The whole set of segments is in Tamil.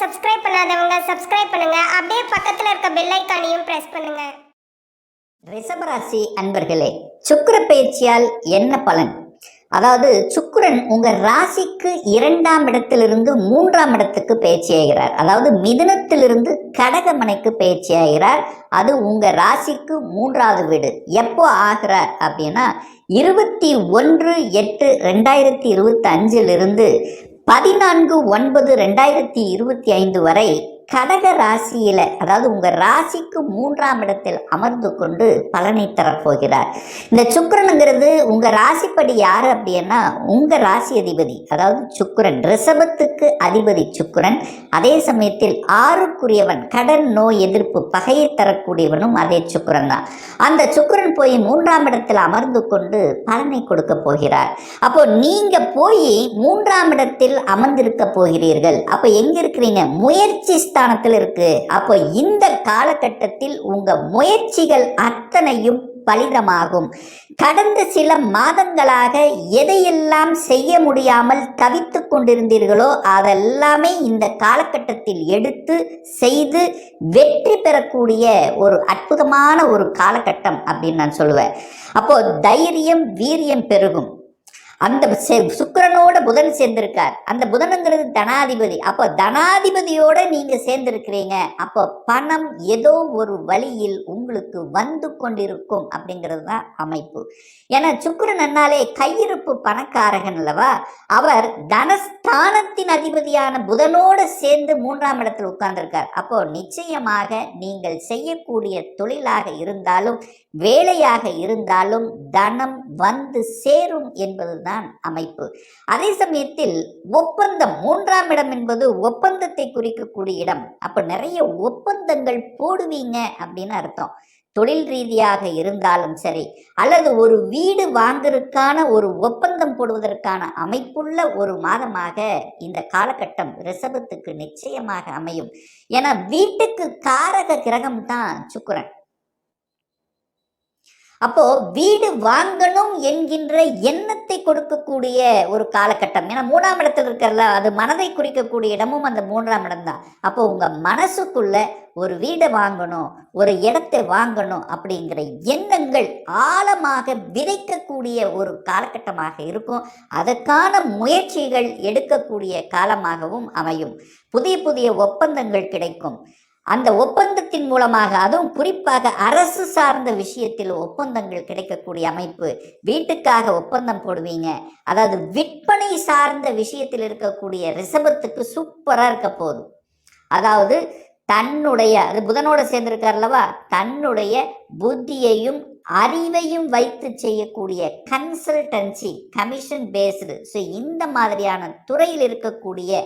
சப்ஸ்கிரைப் பண்ணாதவங்க சப்ஸ்கிரைப் பண்ணுங்க. அப்படியே பக்கத்துல இருக்க பெல் ஐக்கானையும் பிரஸ் பண்ணுங்க. ரிஷபராசி அன்பர்களே சுக்கர பயிற்சியால் என்ன பலன்? அதாவது சுக்கரன் உங்க ராசிக்கு இரண்டாம் இடத்திலிருந்து மூன்றாம் இடத்துக்கு பயிற்சியாகிறார் அதாவது மிதுனத்திலிருந்து கடகமனைக்கு பயிற்சியாகிறார் அது உங்க ராசிக்கு மூன்றாவது வீடு. எப்போ ஆகிறார் அப்படின்னா இருபத்தி ஒன்று எட்டு ரெண்டாயிரத்தி இருபத்தி அஞ்சிலிருந்து பதினான்கு ஒன்பது ரெண்டாயிரத்தி இருபத்தி ஐந்து வரை கடக ராசியில அதாவது உங்க ராசிக்கு மூன்றாம் இடத்தில் அமர்ந்து கொண்டு பலனை தரப்போகிறார். இந்த சுக்கரனுங்கிறது உங்க ராசிப்படி யாரு அப்படின்னா உங்க ராசி அதிபதி. அதாவது சுக்கிரன் ரிஷபத்துக்கு அதிபதி சுக்கிரன். அதே சமயத்தில் ஆறுக்குரியவன் கடன் நோய் எதிர்ப்பு பகையை தரக்கூடியவனும் அதே சுக்கிரன் தான். அந்த சுக்கிரன் போய் மூன்றாம் இடத்தில் அமர்ந்து கொண்டு பலனை கொடுக்க போகிறார். அப்போ நீங்க போய் மூன்றாம் இடத்தில் அமர்ந்திருக்க போகிறீர்கள். அப்போ எங்க இருக்கிறீங்க? முயற்சி ஸ்தானத்தில் இருக்கு. அப்போ இந்த காலகட்டத்தில் உங்க முயற்சிகள் அத்தனையும் பலிதமாகும். கடந்த சில மாதங்களாக எதையெல்லாம் செய்ய முடியாமல் தவித்து கொண்டிருந்தீர்களோ அதெல்லாமே இந்த காலகட்டத்தில் எடுத்து செய்து வெற்றி பெறக்கூடிய ஒரு அற்புதமான ஒரு காலகட்டம் அப்படின்னு நான் சொல்லுவேன். அப்போ தைரியம் வீரியம் பெருகும். அந்த செ- சுக்கிரனோட புதன் சேர்ந்திருக்கார். அந்த புதனுங்கிறது தனாதிபதி. அப்போ தனாதிபதியோட நீங்க சேர்ந்திருக்கிறீங்க. அப்போ பணம் ஏதோ ஒரு வழியில் உங்களுக்கு வந்து கொண்டிருக்கும் அப்படிங்கிறது தான் அமைப்பு. ஏன்னா சுக்கிரன் என்னாலே கையிருப்பு பணக்காரகன் அல்லவா? அவர் தனஸ்தானத்தின் அதிபதியான புதனோட சேர்ந்து மூன்றாம் இடத்தில் உட்கார்ந்திருக்கார். அப்போ நிச்சயமாக நீங்கள் செய்யக்கூடிய தொழிலாக இருந்தாலும் வேலையாக இருந்தாலும் தனம் வந்து சேரும் என்பதுதான் அமைப்பு. அதே சமயத்தில் ஒப்பந்தம் மூன்றாம் இடம் என்பது ஒப்பந்தத்தை குறிக்கக்கூடிய இடம். அப்போ நிறைய ஒப்பந்தங்கள் போடுவீங்க அப்படின்னு அர்த்தம். தொழில் ரீதியாக இருந்தாலும் சரி அல்லது ஒரு வீடு வாங்குறதுக்கான ஒரு ஒப்பந்தம் போடுவதற்கான அமைப்புள்ள ஒரு மாதமாக இந்த காலகட்டம் ரிசபத்துக்கு நிச்சயமாக அமையும். ஏன்னா வீட்டுக்கு காரக கிரகம் தான் சுக்கிரன். அப்போ வீடு வாங்கணும் என்கின்ற எண்ணத்தை கொடுக்கக்கூடிய ஒரு காலகட்டம். ஏன்னா மூணாம் இடத்துல இருக்கிறல அது மனதை குறிக்கக்கூடிய இடமும் அந்த மூன்றாம் இடம் தான் அப்போ உங்க மனசுக்குள்ள ஒரு வீடை வாங்கணும் ஒரு இடத்தை வாங்கணும் அப்படிங்கிற எண்ணங்கள் ஆழமாக விதைக்கக்கூடிய ஒரு காலகட்டமாக இருக்கும். அதற்கான முயற்சிகள் எடுக்கக்கூடிய காலமாகவும் அமையும். புதிய புதிய ஒப்பந்தங்கள் கிடைக்கும். அந்த ஒப்பந்தத்தின் மூலமாக அதுவும் குறிப்பாக அரசு சார்ந்த விஷயத்தில் ஒப்பந்தங்கள் கிடைக்கக்கூடிய அமைப்பு வீட்டுக்காக ஒப்பந்தம் போடுவீங்க. அதாவது விற்பனை சார்ந்த விஷயத்தில் இருக்கக்கூடிய ரிசபத்துக்கு சூப்பராக இருக்க போதும் அதாவது தன்னுடைய அது புதனோட சேர்ந்திருக்கார்லவா தன்னுடைய புத்தியையும் அறிவையும் வைத்து செய்யக்கூடிய கன்சல்டன்சி கமிஷன் பேஸ்டு ஸோ இந்த மாதிரியான துறையில் இருக்கக்கூடிய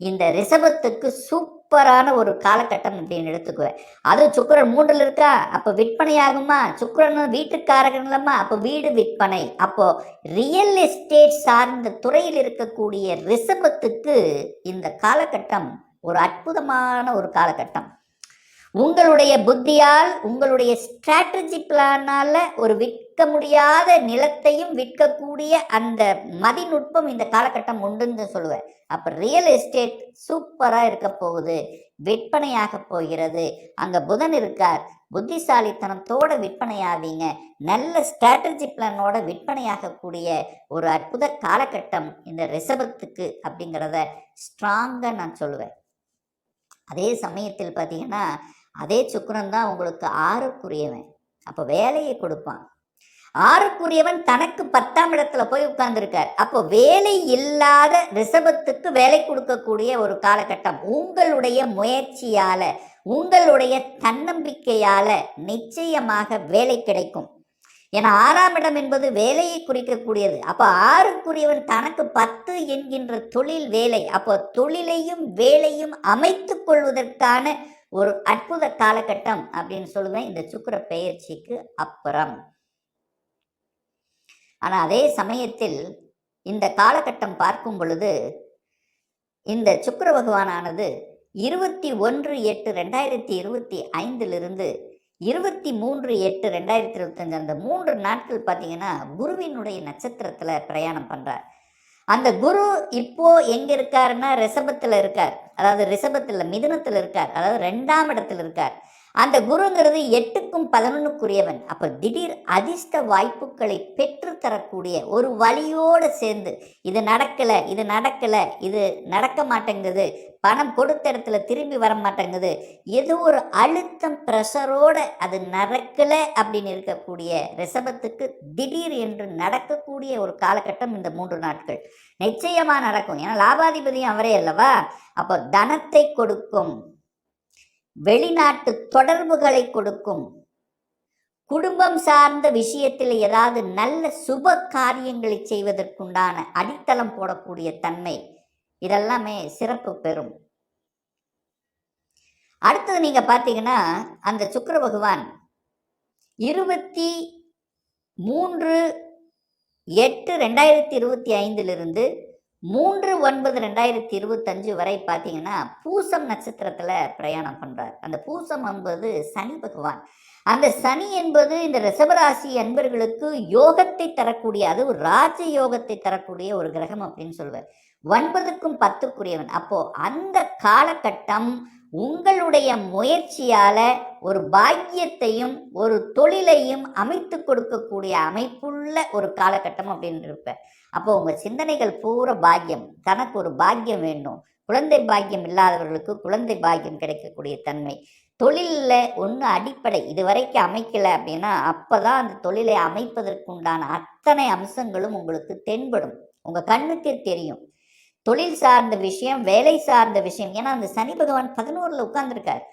இந்த ரிசபத்துக்கு சூப் சூப்பரான ஒரு காலகட்டம் அப்படின்னு எடுத்துக்குவேன். அது சுக்கரன் மூன்றில் இருக்கா? அப்போ விற்பனை ஆகுமா? சுக்கிரன் வீட்டுக்காரகன்லம்மா அப்போ வீடு விற்பனை. அப்போ ரியல் எஸ்டேட் சார்ந்த துறையில் இருக்கக்கூடிய ரிசபத்துக்கு இந்த காலகட்டம் ஒரு அற்புதமான ஒரு காலகட்டம். உங்களுடைய புத்தியால் உங்களுடைய ஸ்ட்ராட்டஜி பிளானால ஒரு விற்க முடியாத நிலத்தையும் விற்கக்கூடிய அந்த மதிநுட்பம் இந்த காலகட்டம் உண்டுன்னு சொல்லுவேன். அப்போ ரியல் எஸ்டேட் சூப்பராக இருக்க போகுது. விற்பனையாக போகிறது. அங்கே புதன் இருக்கார். புத்திசாலித்தனத்தோட விற்பனையாவீங்க. நல்ல ஸ்ட்ராட்டஜி பிளானோட விற்பனையாகக்கூடிய ஒரு அற்புத காலகட்டம் இந்த ரிசபத்துக்கு அப்படிங்கிறத ஸ்ட்ராங்காக நான் சொல்லுவேன். அதே சமயத்தில் பார்த்தீங்கன்னா அதே சுக்கரன் தான் உங்களுக்கு ஆறுக்குரியவன். அப்போ வேலையை கொடுப்பான். ஆறுக்குரியவன் தனக்கு பத்தாம் இடத்துல போய் உட்கார்ந்துருக்கார். அப்போ வேலை இல்லாத ரிஷபத்துக்கு வேலை கொடுக்கக்கூடிய ஒரு காலகட்டம். உங்களுடைய முயற்சியால உங்களுடைய தன்னம்பிக்கையால நிச்சயமாக வேலை கிடைக்கும். ஏன்னா ஆறாம் இடம் என்பது வேலையை குறிக்கக்கூடியது. அப்போ ஆறுக்குரியவன் தனக்கு பத்து என்கின்ற தொழில் வேலை. அப்போ தொழிலையும் வேலையும் அமைத்து கொள்வதற்கான ஒரு அற்புத காலகட்டம் அப்படின்னு சொல்லுவேன். இந்த சுக்கர பெயர்ச்சிக்கு அப்புறம். ஆனால் அதே சமயத்தில் இந்த காலகட்டம் பார்க்கும் பொழுது இந்த சுக்கர பகவானானது இருபத்தி ஒன்று எட்டு ரெண்டாயிரத்தி இருபத்தி ஐந்திலிருந்து இருபத்தி மூன்று எட்டு ரெண்டாயிரத்தி இருபத்தஞ்சு அந்த மூன்று நாட்கள் பார்த்தீங்கன்னா குருவினுடைய நட்சத்திரத்தில் பிரயாணம் பண்ணுறார் அந்த குரு இப்போ எங்கே இருக்காருன்னா ரிஷபத்தில் இருக்கார். அதாவது ரிஷபத்தில் மிதுனத்துல இருக்கார். அதாவது ரெண்டாம் இடத்துல இருக்கார். அந்த குருங்கிறது எட்டுக்கும் பதினொன்றுக்குரியவன் அப்போ திடீர் அதிர்ஷ்ட வாய்ப்புகளை பெற்று தரக்கூடிய ஒரு வழியோடு சேர்ந்து இது நடக்கலை இது நடக்கலை இது நடக்க மாட்டேங்குது பணம் கொடுத்த இடத்துல திரும்பி வர மாட்டேங்குது ஏதோ ஒரு அழுத்தம் ப்ரெஷரோடு அது நடக்கலை அப்படின்னு இருக்கக்கூடிய ரிசபத்துக்கு திடீர் என்று நடக்கக்கூடிய ஒரு காலகட்டம் இந்த மூன்று நாட்கள். நிச்சயமாக நடக்கும். ஏன்னா லாபாதிபதியும் அவரே அல்லவா? அப்போ தனத்தை கொடுக்கும் வெளிநாட்டு தொடர்புகளை கொடுக்கும். குடும்பம் சார்ந்த விஷயத்தில் ஏதாவது நல்ல சுப காரியங்களை செய்வதற்குண்டான அடித்தளம் போடக்கூடிய தன்மை. இதெல்லாமே சிறப்பு பெறும். அடுத்தது நீங்கள் பார்த்தீங்கன்னா அந்த சுக்கர பகவான் இருபத்தி மூன்று எட்டு ரெண்டாயிரத்தி இருபத்தி ஐந்திலிருந்து மூன்று ஒன்பது ரெண்டாயிரத்தி இருபத்தஞ்சு வரை பார்த்தீங்கன்னா பூசம் நட்சத்திரத்தில் பிரயாணம் பண்ணுறார் அந்த பூசம் என்பது சனி பகவான். அந்த சனி என்பது இந்த ரிஷபராசி அன்பர்களுக்கு யோகத்தை தரக்கூடிய அது ராஜ யோகத்தை தரக்கூடிய ஒரு கிரகம் அப்படின்னு சொல்லுவார் ஒன்பதுக்கும் பத்துக்குரியவன். அப்போ அந்த காலகட்டம் உங்களுடைய முயற்சியால ஒரு பாக்கியத்தையும் ஒரு தொழிலையும் அமைத்து கொடுக்கக்கூடிய அமைப்புள்ள ஒரு காலகட்டம் அப்படின்னு இருப்பேன். அப்போ உங்க சிந்தனைகள் பூரா பாக்கியம். தனக்கு ஒரு பாக்கியம் வேண்டும் குழந்தை பாக்கியம் இல்லாதவர்களுக்கு குழந்தை பாக்கியம் கிடைக்கக்கூடிய தன்மை. தொழிலில் ஒன்று அடிப்படை. இதுவரைக்கும் அமைக்கலை அமைக்கல அப்படின்னா அப்பதான் அந்த தொழிலை அமைப்பதற்குண்டான அத்தனை அம்சங்களும் உங்களுக்கு தென்படும். உங்கள் கண்ணுக்கே தெரியும். தொழில் சார்ந்த விஷயம் வேலை சார்ந்த விஷயம். ஏன்னா அந்த சனி பகவான் பதினோருல உட்கார்ந்துருக்கார்.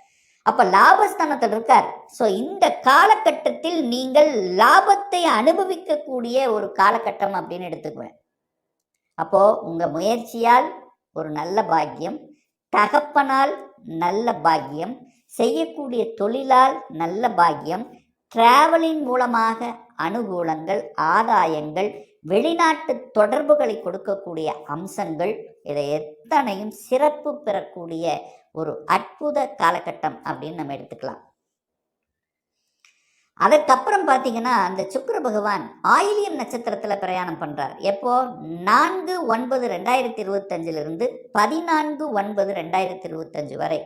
அப்ப லாபஸ்தானத்தில் இருக்கார். ஸோ இந்த காலகட்டத்தில் நீங்கள் லாபத்தை அனுபவிக்கக்கூடிய ஒரு காலகட்டம் அப்படின்னு எடுத்துக்குவேன். அப்போ உங்க முயற்சியால் ஒரு நல்ல பாக்கியம் தகப்பனால் நல்ல பாக்கியம் செய்யக்கூடிய தொழிலால் நல்ல பாக்கியம் டிராவலின் மூலமாக அனுகூலங்கள் ஆதாயங்கள் வெளிநாட்டு தொடர்புகளை கொடுக்கக்கூடிய அம்சங்கள் இதை எத்தனையும் சிறப்பு பெறக்கூடிய ஒரு அற்புத காலகட்டம் அப்படின்னு நம்ம எடுத்துக்கலாம். அதற்கப்புறம் பார்த்தீங்கன்னா அந்த சுக்கர பகவான் ஆயிலியம் நட்சத்திரத்தில் பிரயாணம் பண்ணுறார் எப்போ? நான்கு ஒன்பது ரெண்டாயிரத்தி இருபத்தஞ்சிலிருந்து பதினான்கு ஒன்பது ரெண்டாயிரத்தி இருபத்தஞ்சு வரை.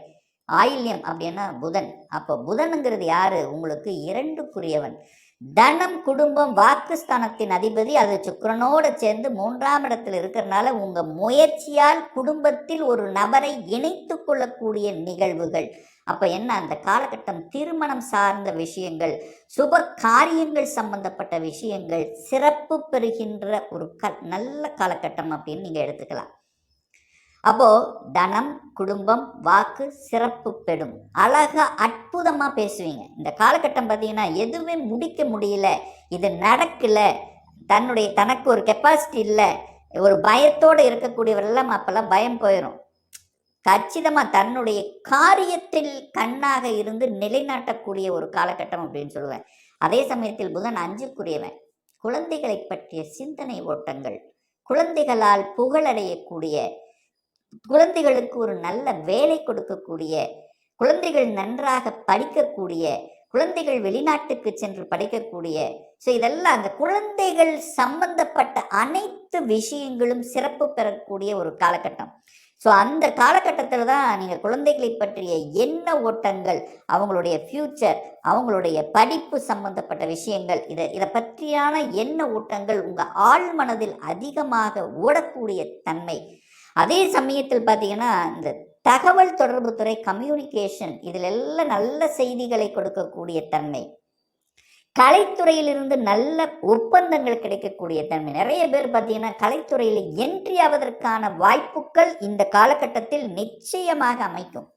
ஆயில்யம் அப்படின்னா புதன். அப்போ புதனுங்கிறது யார்? உங்களுக்கு இரண்டுக்குரியவன் தனம் குடும்பம் வாக்குஸ்தானத்தின் அதிபதி அது சுக்கரனோடு சேர்ந்து மூன்றாம் இடத்தில் இருக்கிறனால உங்கள் முயற்சியால் குடும்பத்தில் ஒரு நபரை இணைத்து கொள்ளக்கூடிய நிகழ்வுகள். அப்போ என்ன? அந்த காலகட்டம் திருமணம் சார்ந்த விஷயங்கள் சுப காரியங்கள் சம்பந்தப்பட்ட விஷயங்கள் சிறப்பு பெறுகின்ற ஒரு க நல்ல காலகட்டம் அப்படின்னு நீங்கள் எடுத்துக்கலாம். அப்போ தனம் குடும்பம் வாக்கு சிறப்பு பெறும் அழகா அற்புதமா பேசுவீங்க. இந்த காலகட்டம் பார்த்தீங்கன்னா எதுவுமே முடிக்க முடியல. இது நடக்கல. தன்னுடைய தனக்கு ஒரு கெப்பாசிட்டி இல்லை. ஒரு பயத்தோடு இருக்கக்கூடியவரெல்லாம் அப்பெல்லாம் பயம் போயிடும் கச்சிதமாக தன்னுடைய காரியத்தில் கண்ணாக இருந்து நிலைநாட்டக்கூடிய ஒரு காலகட்டம் அப்படின்னு சொல்லுவேன். அதே சமயத்தில் புதன் அஞ்சுக்குரியவன். குழந்தைகளை பற்றிய சிந்தனை ஓட்டங்கள் குழந்தைகளால் புகழடையக்கூடிய குழந்தைகளுக்கு ஒரு நல்ல வேலை கொடுக்கக்கூடிய குழந்தைகள் நன்றாக படிக்கக்கூடிய குழந்தைகள் வெளிநாட்டுக்கு சென்று படிக்கக்கூடிய ஸோ இதெல்லாம் அந்த குழந்தைகள் சம்பந்தப்பட்ட அனைத்து விஷயங்களும் சிறப்பு பெறக்கூடிய ஒரு காலகட்டம். ஸோ அந்த காலகட்டத்தில் தான் நீங்கள் குழந்தைகளை பற்றிய என்ன ஓட்டங்கள் அவங்களுடைய ஃப்யூச்சர் அவங்களுடைய படிப்பு சம்பந்தப்பட்ட விஷயங்கள் இதை இதை பற்றியான என்ன ஓட்டங்கள் உங்கள் ஆழ் மனதில் அதிகமாக ஓடக்கூடிய தன்மை அதே சமயத்தில் பார்த்தீங்கன்னா இந்த தகவல் தொடர்பு துறை கம்யூனிகேஷன் இதில் எல்லாம் நல்ல செய்திகளை கொடுக்கக்கூடிய தன்மை. கலைத்துறையிலிருந்து நல்ல ஒப்பந்தங்கள் கிடைக்கக்கூடிய தன்மை. நிறைய பேர் பார்த்தீங்கன்னா கலைத்துறையில் என்ட்ரி ஆவதற்கான வாய்ப்புகள் இந்த காலகட்டத்தில் நிச்சயமாக அமைக்கும்.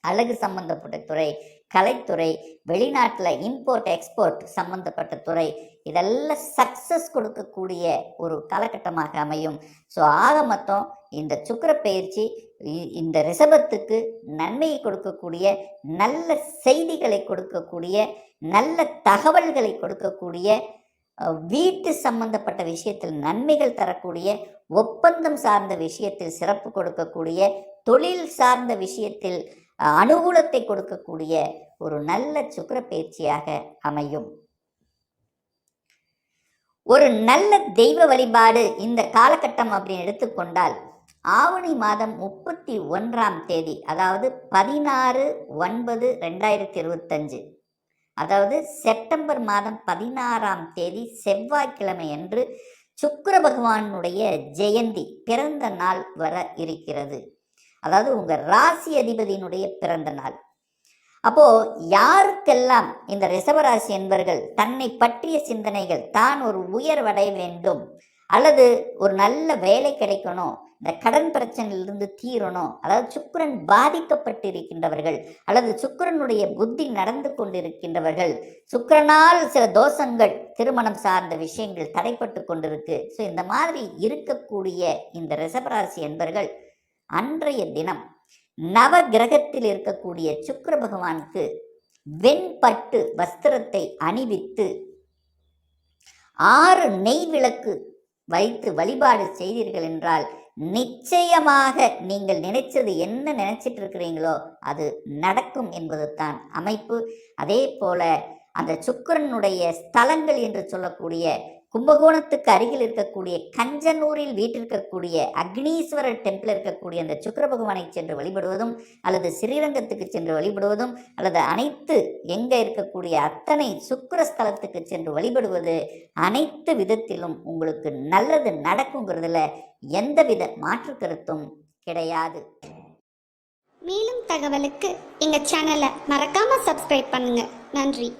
அழகு சம்பந்தப்பட்ட துறை கலைத்துறை வெளிநாட்டில் இம்போர்ட் எக்ஸ்போர்ட் சம்பந்தப்பட்ட துறை இதெல்லாம் சக்சஸ் கொடுக்கக்கூடிய ஒரு காலகட்டமாக அமையும். ஸோ ஆக மொத்தம் இந்த சுக்கிர பயிற்சி இ- இந்த ரிஷபத்துக்கு நன்மையை கொடுக்கக்கூடிய நல்ல செய்திகளை கொடுக்கக்கூடிய நல்ல தகவல்களை கொடுக்கக்கூடிய வீட்டு சம்பந்தப்பட்ட விஷயத்தில் நன்மைகள் தரக்கூடிய ஒப்பந்தம் சார்ந்த விஷயத்தில் சிறப்பு கொடுக்கக்கூடிய தொழில் சார்ந்த விஷயத்தில் அனுகூலத்தை கொடுக்கக்கூடிய ஒரு நல்ல சுக்கிர பயிற்சியாக அமையும். ஒரு நல்ல தெய்வ வழிபாடு இந்த காலகட்டம் அப்படின்னு எடுத்துக்கொண்டால் ஆவணி மாதம் முப்பத்தி ஒன்றாம் தேதி அதாவது பதினாறு ஒன்பது ரெண்டாயிரத்தி இருபத்தஞ்சு அதாவது செப்டம்பர் மாதம் பதினாறாம் தேதி செவ்வாய்க்கிழமை அன்று சுக்கர பகவானுடைய ஜெயந்தி பிறந்த நாள் வர இருக்கிறது. அதாவது உங்கள் ராசி அதிபதியினுடைய பிறந்த நாள். அப்போ யாருக்கெல்லாம் இந்த ரிசவராசி என்பர்கள் தன்னை பற்றிய சிந்தனைகள் தான் ஒரு உயர்வடைய வேண்டும் அல்லது ஒரு நல்ல வேலை கிடைக்கணும் இந்த கடன் பிரச்சனையிலிருந்து தீரணும் அதாவது சுக்கிரன் பாதிக்கப்பட்டிருக்கின்றவர்கள் அல்லது சுக்கரனுடைய புத்தி நடந்து கொண்டிருக்கின்றவர்கள் சுக்கரனால் சில தோஷங்கள் திருமணம் சார்ந்த விஷயங்கள் தடைப்பட்டு கொண்டிருக்கு. ஸோ இந்த மாதிரி இருக்கக்கூடிய இந்த ரிசவராசி என்பர்கள் அன்றைய தினம் நவ கிரகத்தில் இருக்கக்கூடிய சுக்கர பகவானுக்கு வெண்பட்டு வஸ்திரத்தை அணிவித்து ஆறு நெய் விளக்கு வைத்து வழிபாடு செய்தீர்கள் என்றால் நிச்சயமாக நீங்கள் நினைச்சது என்ன நினைச்சிட்டு இருக்கிறீங்களோ அது நடக்கும் என்பது தான் அமைப்பு. அதே போல அந்த சுக்கிரனுடைய ஸ்தலங்கள் என்று சொல்லக்கூடிய கும்பகோணத்துக்கு அருகில் இருக்கக்கூடிய கஞ்சனூரில் வீட்டிருக்கக்கூடிய அக்னீஸ்வரர் டெம்பிள் இருக்கக்கூடிய அந்த சுக்கர பகவானை சென்று வழிபடுவதும் அல்லது ஸ்ரீரங்கத்துக்கு சென்று வழிபடுவதும் அல்லது அனைத்து எங்கே இருக்கக்கூடிய அத்தனை சுக்கிர ஸ்தலத்துக்கு சென்று வழிபடுவது அனைத்து விதத்திலும் உங்களுக்கு நல்லது நடக்குங்கிறதுல எந்தவித மாற்று கருத்தும் கிடையாது. மேலும் தகவலுக்கு எங்கள் சேனலை மறக்காம சப்ஸ்கிரைப் பண்ணுங்க. நன்றி.